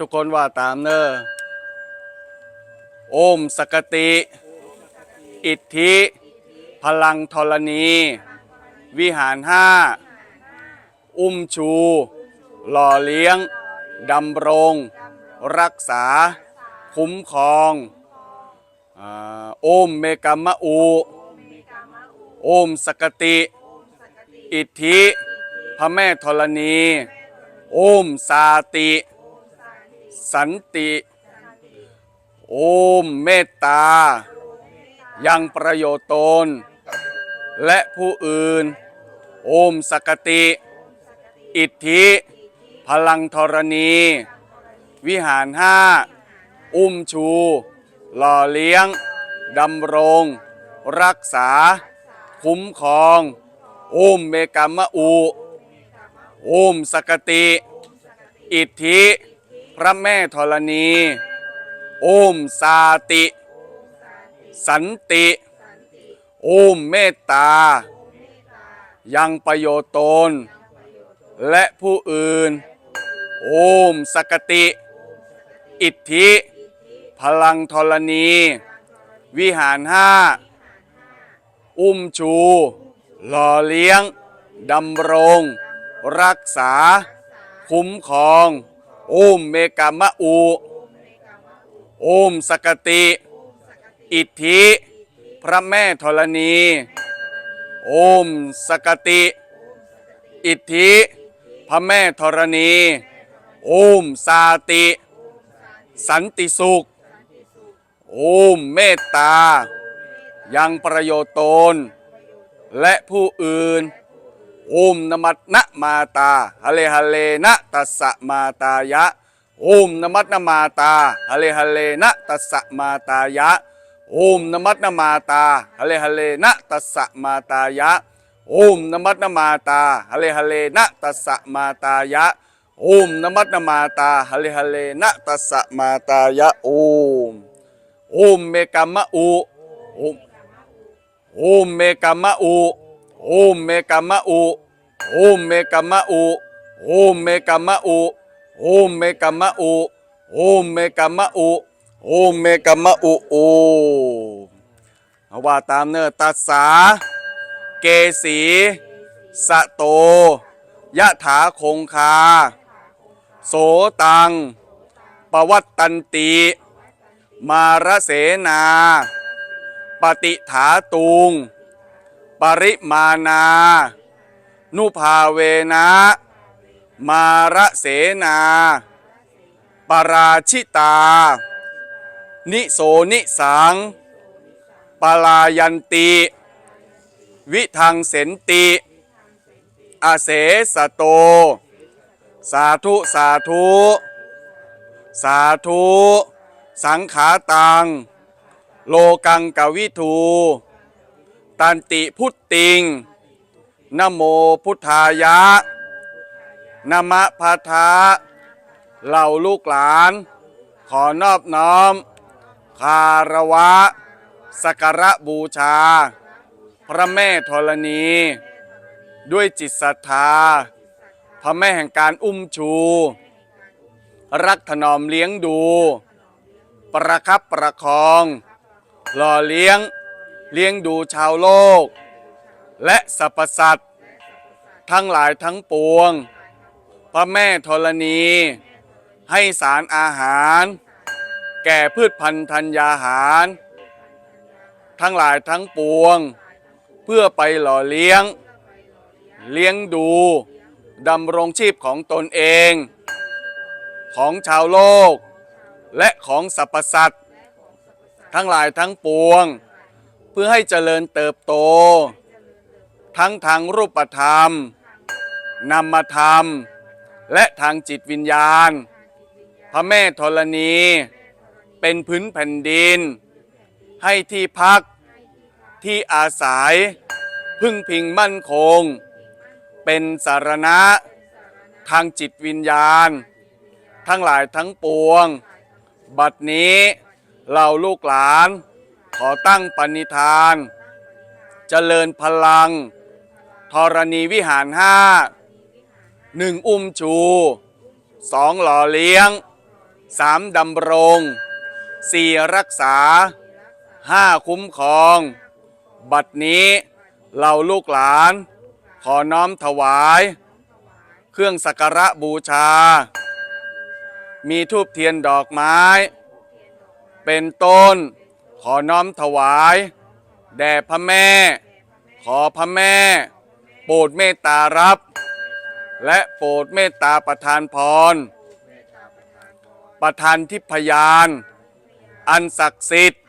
ทุกคนว่าตามเนอโอมสกติ อิทธิ พลังธรณี วิหารห้า อุ้มชู หล่อเลี้ยง ดำรง รักษา คุ้มครองอโอมเมกัมมะอูโอมสกติ อิทธิ พระแม่ธรณี โอมสาติ สันติ โอมเมตตา ยังประโยชน์ตน และผู้อื่น โอมสกติ อิทธิ พลังธรณี วิหารห้า อุ้มชู หล่อเลี้ยง ดำรง รักษา คุ้มครองโอมเมกัมมะอู โอมสกติ อิทธิ พระแม่ธรณี โอมสาติ สันติ โอมเมตตา ยังประโยชน์ตน และผู้อื่น โอมสกติ อิทธิ พลังธรณี วิหารห้า อุ้มชูหล่อเลี้ยง ดำรง รักษา คุ้มครอง โอมเมกามะอูโอมสกติ อิทธิ พระแม่ธรณี โอมสกติ อิทธิ พระแม่ธรณี โอมสาติ สันติสุข โอมเมตตา ยังประโยชน์ตน และผู้อื่น โอมนมัตนะมาตาฮะเลฮะเลนะตัสสะมาตายะ โอมนมัตนะมาตาฮะเลฮะเลนะตัสสะมาตายะ โอมนมัตนะมาตาฮะเลฮะเลนะตัสสะมาตายะ โอมนมัตนะมาตาฮะเลฮะเลนะตัสสะมาตายะ โอมนมัตนะมาตาฮะเลฮะเลนะตัสสะมาตายะ โอม โอมเมกัมะอูโอม โอมเมกัมะอู โอมเมกัมมะอูโอมเมกัมมะอูโอมเมกัมมะอูโอมเมกัมมะอูโอมเมกัมมะอูโอมเมกัมมะอูโอเอาว่าตามเนื้อตัสสา เกสีสะโต ยะถาคงคา โสตัง ปวัตตันติ มารเสนา ปฏิถาตุง ปริมานา นุภาเวนะ มาระเสนา ปราชิตา นิโสนิสัง ปลายันติ วิทังเสนติ อาเสสโต สาธุ สาธุ สาธุ สังขาตัง โลกังกวิทู ตันติพุตติงนโมพุทธายะนมะพะทะเหล่าลูกหลาน ขอนอบน้อม คารวะ สักการะบูชา พระแม่ธรณี ด้วยจิตศรัทธา พระแม่แห่งการอุ้มชู รักถนอมเลี้ยงดู ประคับประคอง หล่อเลี้ยง เลี้ยงดูชาวโลก และสรรพสัตว์ทั้งหลายทั้งปวง พระแม่ธรณี ให้สารอาหาร แก่พืชพันธุ์ธัญญาหาร ทั้งหลายทั้งปวง เพื่อไปหล่อเลี้ยง เลี้ยงดูดำรงชีพของตนเอง ของชาวโลก และของสรรพสัตว์ทั้งหลายทั้งปวง เพื่อให้เจริญเติบโต ทั้งทางรูปธรรมนามธรรม และทางจิตวิญญาณ พระแม่ธรณี เป็นพื้นแผ่นดิน ให้ที่พักที่อาศัย พึ่งพิงมั่นคง เป็นสารณะ ทางจิตวิญญาณ ทั้งหลายทั้งปวง บัดนี้เหล่าลูกหลาน ขอตั้งปณิธาน เจริญพลัง ธรณีวิหารห้าหนึ่งอุ้มชูสองหล่อเลี้ยงสามดำรงสี่รักษาห้าคุ้มครอง บัดนี้เราลูกหลาน ขอน้อมถวาย เครื่องสักการะบูชา มีทูบเทียนดอกไม้ เป็นต้น ขอน้อมถวาย แด่พระแม่ ขอพระแม่ โปรดเมตตารับ และโปรดเมตตาประทานพร ประทานทิพยาน อันศักดิ์สิทธิ์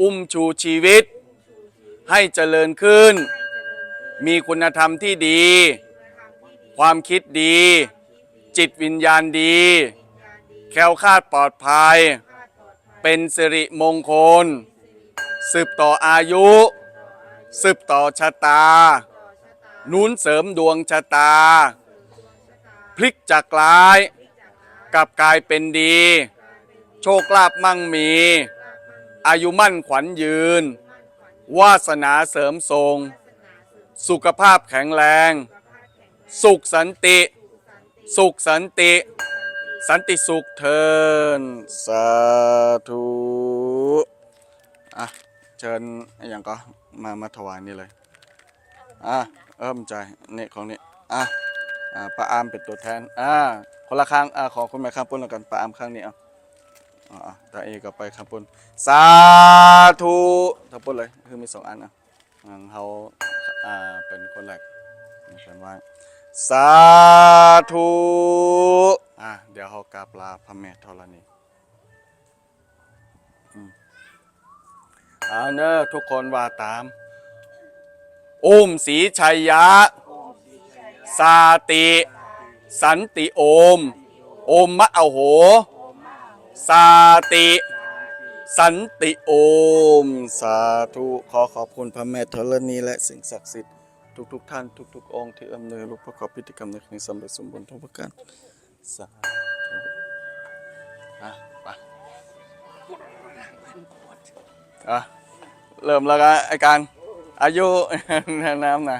อุ้มชูชีวิต ให้เจริญขึ้น มีคุณธรรมที่ดี ความคิดดี จิตวิญญาณดี แคล้วคลาดปลอดภัย เป็นสิริมงคล สืบต่ออายุ สืบต่อชะตา หนุนเสริมดวงชะตา พลิกจากร้ายกลับกลายเป็นดี โชคลาภมั่งมี อายุมั่นขวัญยืน วาสนาเสริมทรง สุขภาพแข็งแรง สุขสันติ สุขสันติ สันติสุขเทินสาธุอะเชิญอย่างก็มามาถวายนี่เลยอะเอิ่มใจนี่ของนี่อะอ่าป้าอามเป็นตัวแทนอ่าคนละข้างอ่าขอคุณแม่ข้างปุ้นแล้วกันป้าอามข้างนี้เอาอ่าอ่าตาเอก็ไปข้างปุ้นสาธุทั้งปุ้นเลยคือมีสองอันอะเขาอ่าเป็นคนแรกเป็นว่าสาธุ อะเดี๋ยวเขากราบลาพระแม่ธรณีอืมเอาเนอะทุกคนว่าตาม อุ้มศรีชัยยะ สาติ สันติโอม โอมมะเอาโห สาติ สันติโอม สาธุขอขอบคุณพระแม่ธรณีและสิ่งศักดิ์สิทธิ์ทุกๆทท่านทุกๆองค์ที่อำนวยลูกประกอบพิธีกรรมในครั้งนี้สำเร็จสมบูรณ์ทุกประการ สาธุอะไปอะเริ่มแล้วกันไอการอายุแนะนำนะ